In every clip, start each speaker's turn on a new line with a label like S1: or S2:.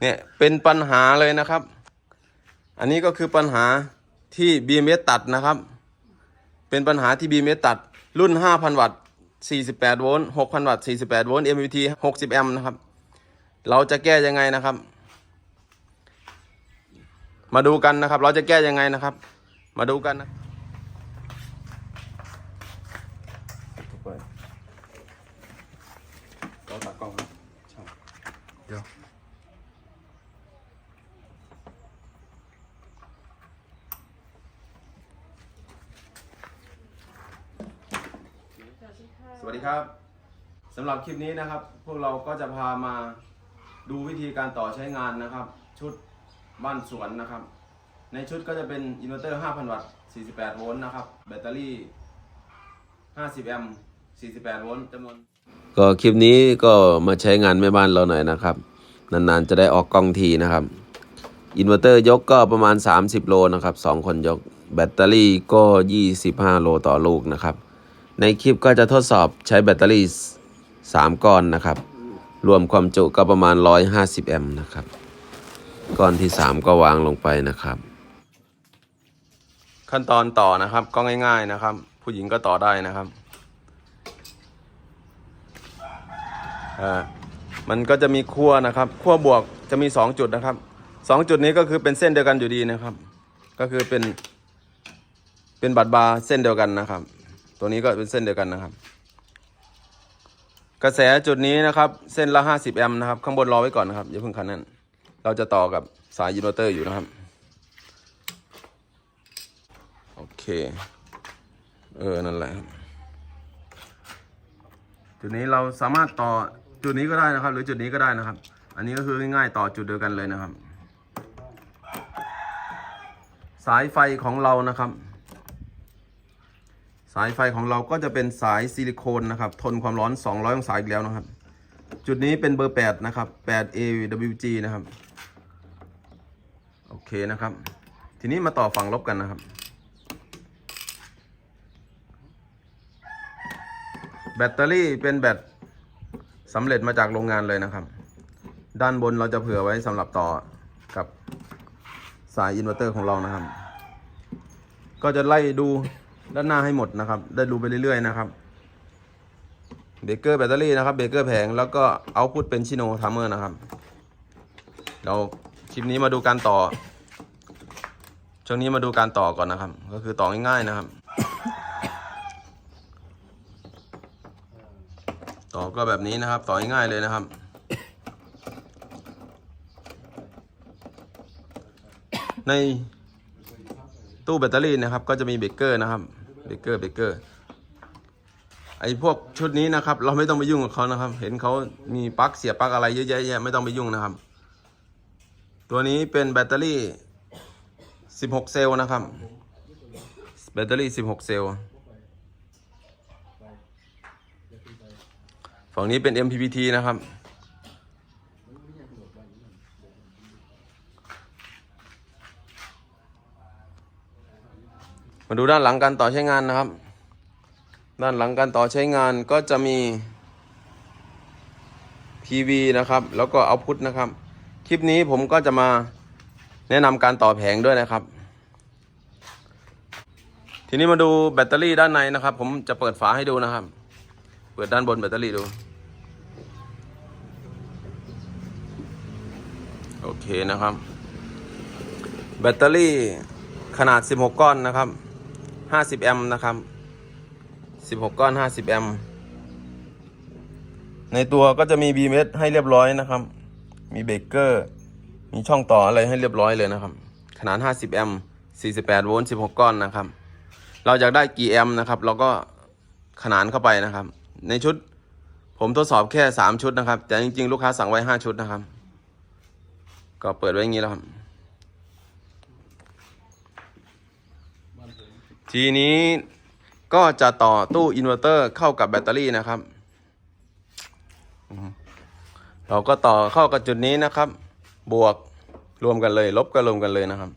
S1: เนี่ยเป็นปัญหาเลยนะครับ อันนี้ก็คือปัญหาที่ BMS ตัดนะครับ เป็นปัญหาที่ BMS ตัดรุ่น 5,000 วัตต์ 48 โวลต์ 6,000 วัตต์ 48 โวลต์ MVT 60 แอมป์นะครับ เราจะแก้ยังไงนะครับ มาดูกันนะครับ เราจะแก้ยังไงนะครับ มาดูกันนะเราตัดกล้องครับใช่เดี๋ยว สวัสดีครับสำหรับคลิปนี้นะครับ พวกเราก็จะพามาดูวิธีการต่อใช้งานนะครับ ชุดบ้านสวนนะครับ ในชุดก็จะเป็นอินเวอร์เตอร์ 5,000 วัตต์ 48 โวลต์นะครับ แบตเตอรี่ 50 แอมป์ 48 โวลต์จำนวน
S2: ก็คลิปนี้ก็มาใช้งานแม่บ้านเราหน่อยนะครับ นานๆจะได้ออกกล้องทีนะครับ อินเวอร์เตอร์ยกก็ประมาณ 30 โลนะครับ 2 คนยก แบตเตอรี่ก็ 25 โลต่อลูกนะครับ ในคลิปก็จะทดสอบใช้แบตเตอรี่ 3 ก้อนนะครับ รวมความจุก็ประมาณ 150 แอมป์นะครับ ก้อนที่ 3 ก็วางลงไปนะครับ
S1: ขั้นตอนต่อนะครับก็ง่าย ๆนะครับ ผู้หญิงก็ต่อได้นะครับอ่ามันก็จะมีขั้วนะครับขั้วบวกจะมี 2 จุดนะครับ 2 จุดนี้ก็คือเป็นเส้นเดียวกันอยู่ดีนะครับ ก็คือเป็นเป็นบัตรบาร์เส้นเดียวกันนะครับ ตัวนี้ก็เป็นเส้นเดียวกันนะครับ กระแสจุดนี้นะครับ เส้นละ 50 แอมป์นะครับ ข้างบนรอไว้ก่อนนะครับอย่าเพิ่งคันนั้นเราจะต่อกับสายอินเวอร์เตอร์อยู่นะครับ โอเค เออ นั่นแหละ จุดนี้เราสามารถต่อจุดนี้ก็ได้นะครับ หรือจุดนี้ก็ได้นะครับ อันนี้ก็คือง่ายๆต่อจุดเดียวกันเลยนะครับ สายไฟของเรานะครับ สายไฟของเราก็จะเป็นสายซิลิโคนนะครับ ทนความร้อน 200 องศาอีกแล้วนะครับ จุดนี้เป็นเบอร์ 8 นะครับ 8 AWG นะครับ โอเคนะครับ ทีนี้มาต่อฝั่งลบกันนะครับ แบตเตอรี่เป็นแบตสำเร็จมาจากโรงงานเลยนะครับ ด้านบนเราจะเผื่อไว้สำหรับต่อกับสายอินเวอร์เตอร์ของเรานะครับ ก็จะไล่ดู ด้านหน้าให้หมดนะครับ ได้ดูไปเรื่อยๆนะครับเบเกอร์แบตเตอรี่นะครับเบเกอร์แผงแล้วก็เอาพุทเป็นชิโนทัมเมอร์นะครับ เราคลิปนี้มาดูการต่อ ช่วงนี้มาดูการต่อก่อนนะครับ ก็คือต่อง่ายๆนะครับ ต่อก็แบบนี้นะครับ ต่อง่ายๆเลยนะครับในตู้แบตเตอรี่นะครับ ก็จะมีเบเกอร์นะครับ เบเกอร์เบเกอร์ไอ้พวกชุดนี้นะครับ เราไม่ต้องไปยุ่งกับเขานะครับ เห็นเขามีปลั๊กเสียบปลั๊กอะไรเยอะแยะแยะไม่ต้องไปยุ่งนะครับ ตัวนี้เป็นแบตเตอรี่ 16 เซลล์นะครับ แบตเตอรี่ 16 เซลล์ฝั่งนี้เป็น MPPT นะครับ มาดูด้านหลังการต่อใช้งานนะครับ ด้านหลังการต่อใช้งานก็จะมี PV นะครับ แล้วก็เอาพุทนะครับ คลิปนี้ผมก็จะมาแนะนำการต่อแผงด้วยนะครับ ทีนี้มาดูแบตเตอรี่ด้านในนะครับ ผมจะเปิดฝาให้ดูนะครับ เปิดด้านบนแบตเตอรี่ดู โอเคนะครับ แบตเตอรี่ขนาด 16 ก้อนนะครับ 50 แอมป์นะครับ 16 ก้อน 50 แอมป์ในตัวก็จะมี BMS ให้เรียบร้อยนะครับ มีเบรกเกอร์ มีช่องต่ออะไรให้เรียบร้อยเลยนะครับ ขนาด 50 แอมป์ 48 โวลต์ 16 ก้อนนะครับ เราอยากได้กี่แอมป์นะครับ เราก็ขนานเข้าไปนะครับ ในชุดผมทดสอบแค่ 3 ชุดนะครับ แต่จริงๆ ลูกค้าสั่งไว้ 5 ชุดนะครับ ก็เปิดไว้อย่างนี้แล้วครับ ทีนี้ก็จะต่อตู้อินเวอร์เตอร์เข้ากับแบตเตอรี่นะครับ เราก็ต่อเข้ากับจุดนี้นะครับ บวกรวมกันเลย ลบก็รวมกันเลยนะครับ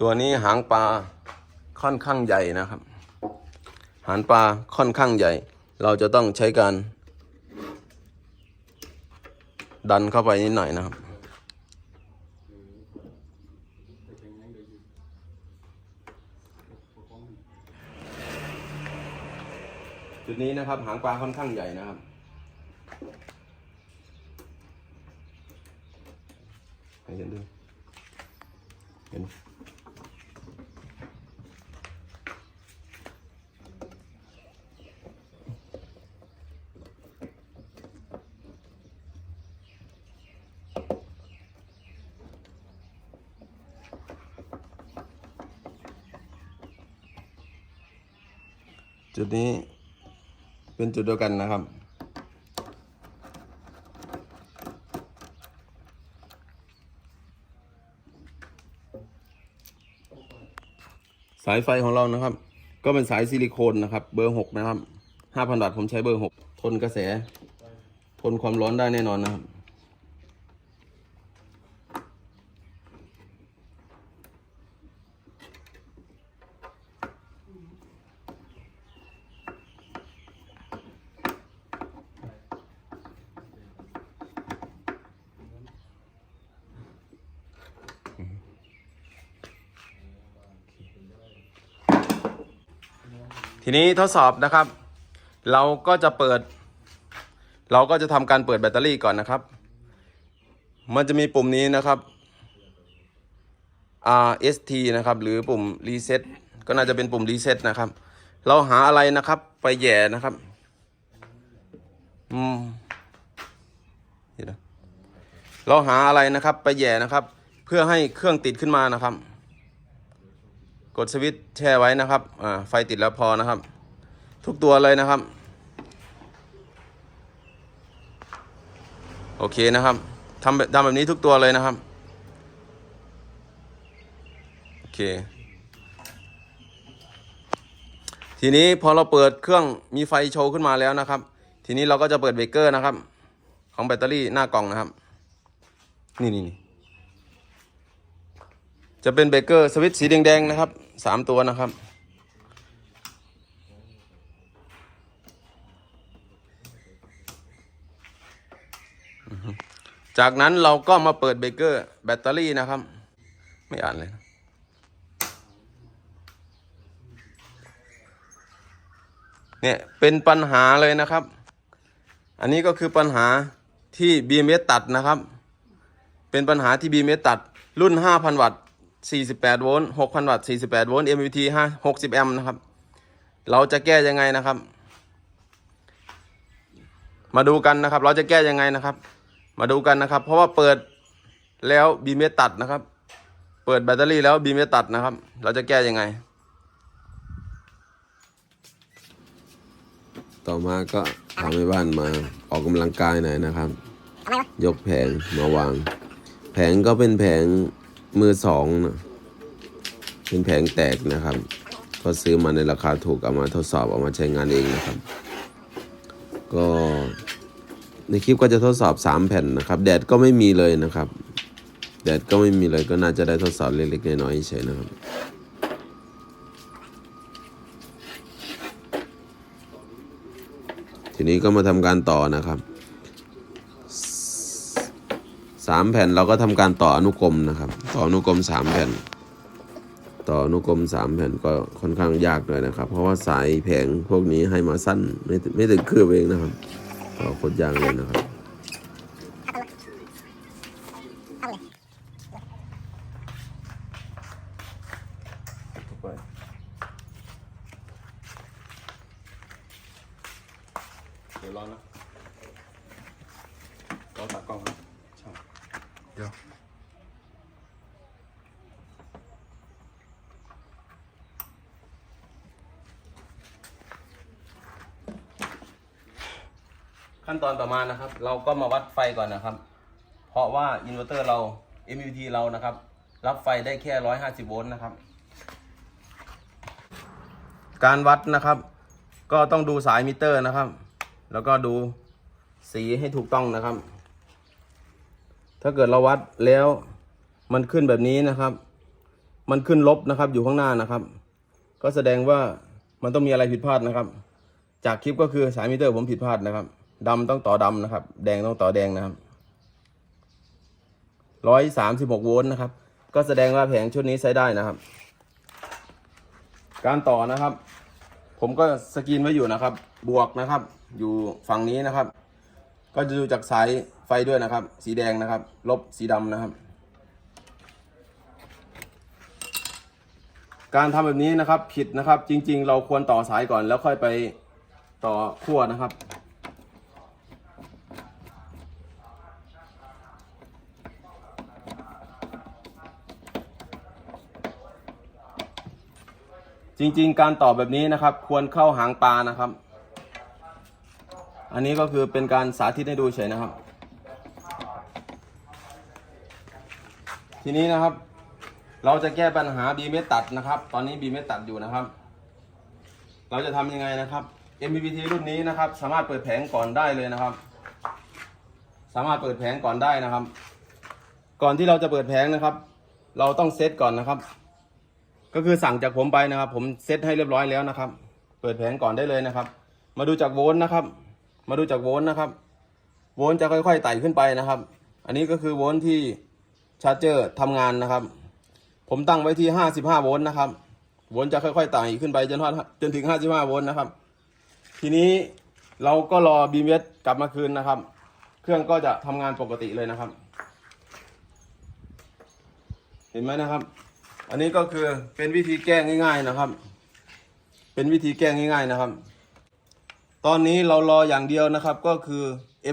S1: ตัวนี้หางปลาค่อนข้างใหญ่นะครับ หางปลาค่อนข้างใหญ่ เราจะต้องใช้การ ดันเข้าไปนิดหน่อยนะครับ จุดนี้นะครับหางปลาค่อนข้างใหญ่นะครับให้เห็นดูเห็น จุดนี้เป็นจุดเดียวกันนะครับ สายไฟของเรานะครับ ก็เป็นสายซิลิโคนนะครับ เบอร์หกนะครับห้าพันวัตต์ผมใช้เบอร์หกทนกระแส ทนความร้อนได้แน่นอนนะครับ ทีนี้ทดสอบนะครับ เราก็จะเปิด เราก็จะทำการเปิดแบตเตอรี่ก่อนนะครับ มันจะมีปุ่มนี้นะครับ RST นะครับ หรือปุ่ม Reset ก็น่าจะเป็นปุ่ม Reset นะครับ เราหาอะไรนะครับ ไปแย่นะครับอืมเดี๋ยวนเราหาอะไรนะครับ ไปแย่นะครับ เพื่อให้เครื่องติดขึ้นมานะครับ กดสวิตช์แช่ไว้นะครับอ่าไฟติดแล้วพอนะครับ ทุกตัวเลยนะครับ โอเคนะครับทำแบบทำแบบนี้ทุกตัวเลยนะครับ โอเค ทีนี้พอเราเปิดเครื่องมีไฟโชว์ขึ้นมาแล้วนะครับ ทีนี้เราก็จะเปิดเบรกเกอร์นะครับ ของแบตเตอรี่หน้ากล่องนะครับ นี่นี่นี่จะเป็นเบรกเกอร์สวิตช์สีแดงๆนะครับ สามตัวนะครับ จากนั้นเราก็มาเปิดเบรกเกอร์แบตเตอรี่นะครับ ไม่อ่านเลยนะเนี่ยเป็นปัญหาเลยนะครับ อันนี้ก็คือปัญหาที่ BMS ตัดนะครับ เป็นปัญหาที่ BMS ตัดรุ่น 5,000 วัตต์ 48 โวลต์ 6,000 วัตต์ 48 โวลต์ MVT 5 60 แอมป์นะครับ เราจะแก้ยังไงนะครับ มาดูกันนะครับ เราจะแก้ยังไงนะครับ มาดูกันนะครับ เพราะว่าเปิดแล้วบีเมตัดนะครับ เปิดแบตเตอรี่แล้วบีเมตัดนะครับ เราจะแก้ยังไง
S2: ต่อมาก็ทำให้บ้านมาออกกำลังกายหน่อยนะครับ ยกแผงมาวาง แผงก็เป็นแผง มือสองนะเป็นแผงแตกนะครับก็ซื้อมาในราคาถูกเอามาทดสอบเอามาใช้งานเองนะครับ ก็ในคลิปก็จะทดสอบ 3 แผ่นนะครับ แดดก็ไม่มีเลยนะครับ แดดก็ไม่มีเลยก็น่าจะได้ทดสอบเล็กๆน้อยๆเฉยนะครับทีนี้ก็มาทำการต่อนะครับ 3 แผ่นเราก็ทำการต่ออนุกรมนะครับ ต่ออนุกรม 3 แผ่น ต่ออนุกรม 3 แผ่นก็ค่อนข้างยากเลยนะครับ เพราะว่าสายแผงพวกนี้ให้มาสั้นไม่ไม่ถึงคืบเองนะครับต่อโคตยากเลยนะครับ
S1: เดี๋ยวร้อนแล้วรอตัดกล้องนะ เดี๋ยวขั้นตอนต่อมานะครับ เราก็มาวัดไฟก่อนนะครับ เพราะว่าอินเวอร์เตอร์เรา MUT เรานะครับ รับไฟได้แค่ 150 โวลต์นะครับ การวัดนะครับ ก็ต้องดูสายมิเตอร์นะครับ แล้วก็ดูสีให้ถูกต้องนะครับ ถ้าเกิดเราวัดแล้วมันขึ้นแบบนี้นะครับ มันขึ้นลบนะครับอยู่ข้างหน้านะครับ ก็แสดงว่ามันต้องมีอะไรผิดพลาดนะครับ จากคลิปก็คือสายมิเตอร์ผมผิดพลาดนะครับดำต้องต่อดำนะครับ แดงต้องต่อแดงนะครับร้อยสามสิบหกโวลต์นะครับ ก็แสดงว่าแผงชุดนี้ใช้ได้นะครับ การต่อนะครับ ผมก็สกรีนไว้อยู่นะครับ บวกนะครับ อยู่ฝั่งนี้นะครับ ก็จะดูจากสาย ไฟด้วยนะครับ สีแดงนะครับ ลบสีดำนะครับ การทำแบบนี้นะครับผิดนะครับ จริง ๆ เราควรต่อสายก่อนแล้วค่อยไปต่อขั้วนะครับจริงๆ การต่อแบบนี้นะครับ ควรเข้าหางปลานะครับ อันนี้ก็คือเป็นการสาธิตให้ดูเฉยนะครับ ทีนี้นะครับ เราจะแก้ปัญหาบีเมตัดนะครับ ตอนนี้บีเมตัดอยู่นะครับ เราจะทำยังไงนะครับ MPPT รุ่นนี้นะครับ สามารถเปิดแผงก่อนได้เลยนะครับ สามารถเปิดแผงก่อนได้นะครับ ก่อนที่เราจะเปิดแผงนะครับ เราต้องเซตก่อนนะครับ ก็คือสั่งจากผมไปนะครับ ผมเซตให้เรียบร้อยแล้วนะครับ เปิดแผงก่อนได้เลยนะครับ มาดูจากโวลต์นะครับ มาดูจากโวลต์นะครับ โวลต์จะค่อยๆไต่ขึ้นไปนะครับ อันนี้ก็คือโวลต์ที่ ชาร์จเจอร์ทำงานนะครับ ผมตั้งไว้ที่ 55 โวลต์นะครับ โวลต์จะค่อยๆไต่ขึ้นไปจนจนถึง 55 โวลต์นะครับ ทีนี้เราก็รอ BMS กลับมาคืนนะครับ เครื่องก็จะทำงานปกติเลยนะครับ เห็นไหมนะครับ อันนี้ก็คือเป็นวิธีแก้ง่าย ๆนะครับ เป็นวิธีแก้ง่าย ๆนะครับ ตอนนี้เรารออย่างเดียวนะครับก็คือ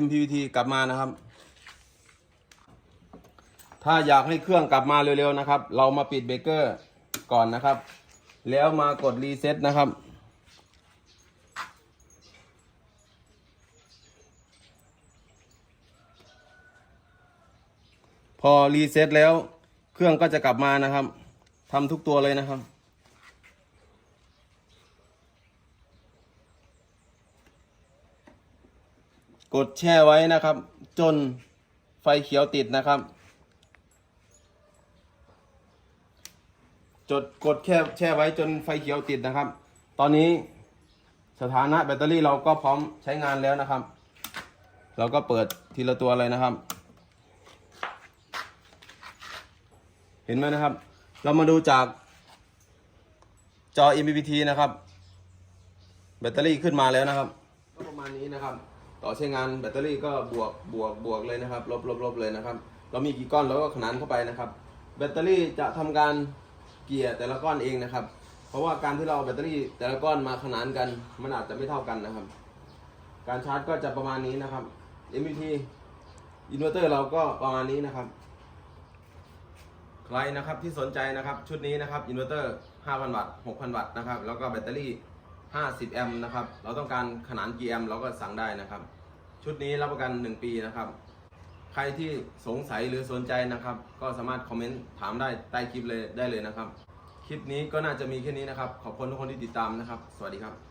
S1: MPPT กลับมานะครับ ถ้าอยากให้เครื่องกลับมาเร็วๆนะครับ เรามาปิดเบรกเกอร์ก่อนนะครับ แล้วมากดรีเซ็ตนะครับ พอรีเซ็ตแล้วเครื่องก็จะกลับมานะครับทำทุกตัวเลยนะครับกดแช่ไว้นะครับ จนไฟเขียวติดนะครับ จดกดแค่แช่ไว้จนไฟเขียวติดนะครับ ตอนนี้สถานะแบตเตอรี่เราก็พร้อมใช้งานแล้วนะครับ เราก็เปิดทีละตัวเลยนะครับ เห็นไหมนะครับ เรามาดูจากจอ MPPT นะครับ แบตเตอรี่ขึ้นมาแล้วนะครับ ก็ประมาณนี้นะครับ ต่อใช้งานแบตเตอรี่ก็บวกบวกบวกเลยนะครับ ลบลบลบเลยนะครับ เรามีกี่ก้อนเราก็ขนานเข้าไปนะครับ แบตเตอรี่จะทำการ กลี่ยแต่ละก้อนเองนะครับ เพราะว่าการที่เราเอาแบตเตอรี่แต่ละก้อนมาขนานกัน มันอาจจะไม่เท่ากันนะครับ การชาร์จก็จะประมาณนี้นะครับ MPT อินเวอร์เตอร์เราก็ประมาณนี้นะครับ ใครนะครับที่สนใจนะครับชุดนี้นะครับอินเวอร์เตอร์5,000 วัตต์ 6,000 วัตต์นะครับ แล้วก็แบตเตอรี่ 50 แอมป์นะครับ เราต้องการขนานกี่แอมป์เราก็สั่งได้นะครับ ชุดนี้รับประกัน 1 ปีนะครับ ใครที่สงสัยหรือสนใจนะครับ ก็สามารถคอมเมนต์ถามได้ใต้คลิปเลยได้เลยนะครับ คลิปนี้ก็น่าจะมีแค่นี้นะครับ ขอบคุณทุกคนที่ติดตามนะครับ สวัสดีครับ